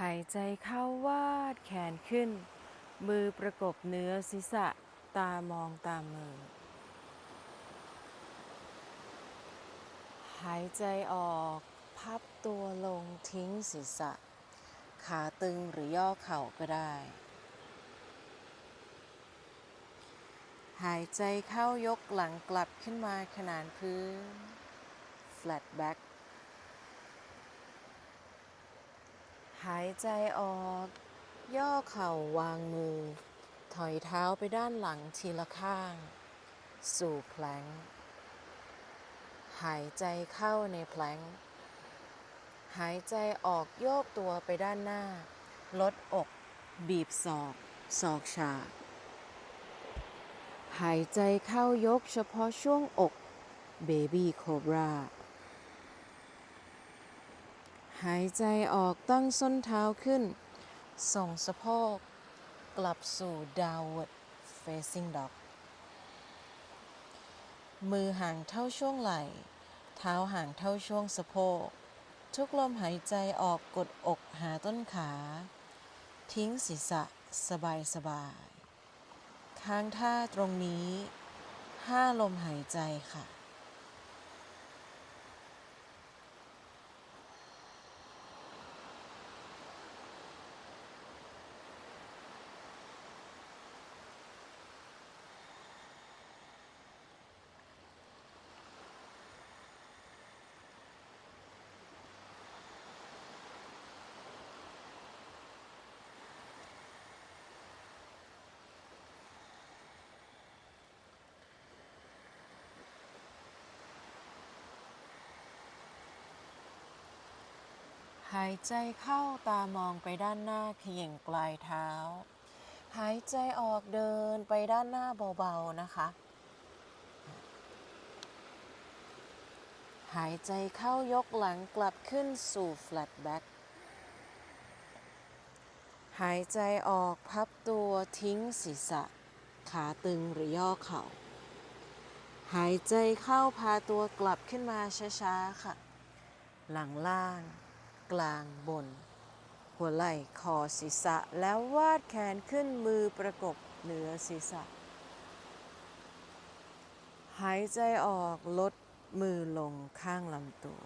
หายใจเข้าวาดแขนขึ้น มือประกบเนื้อศีรษะ ตามองตามมือ หายใจออก พับตัวลงทิ้งศีรษะ ขาตึงหรือย่อเข่าก็ได้ หายใจเข้ายกหลังกลับขึ้นมาขนานพื้น flat back ายใจออก ย่อเข่าวางมือ ถอยเท้าไปด้านหลังทีละข้าง สู่แพลงหายใจเข้าในแพลงหายใจออกโยกตัวไปด้านหน้า ลดอก บีบศอกศอกฉากหายใจเข้ายกเฉพาะช่วงอก เบบี้โคบรา หายใจออกตั้งส้นเท้าขึ้น ส่งสะโพกกลับสู่ downward facing dog มือห่างเท่าช่วงไหล่ เท้าห่างเท่าช่วงสะโพก ทุกลมหายใจออกกดอกหาต้นขา ทิ้งศีรษะสบายสบาย ค้างท่าตรงนี้ ห้าลมหายใจค่ะ หายใจเข้าตามองไปด้านหน้าเขย่งปลายเท้า หายใจออกเดินไปด้านหน้าเบาๆนะคะ หายใจเข้ายกหลังกลับขึ้นสู่ flat back หายใจออกพับตัวทิ้งศีรษะ ขาตึงหรือย่อเข่า หายใจเข้าพาตัวกลับขึ้นมาช้าๆค่ะ หลังล่าง กลางบน หัวไหล่คอศีรษะแล้ววาดแขนขึ้นมือประกบเหนือศีรษะ หายใจออกลดมือลงข้างลำตัว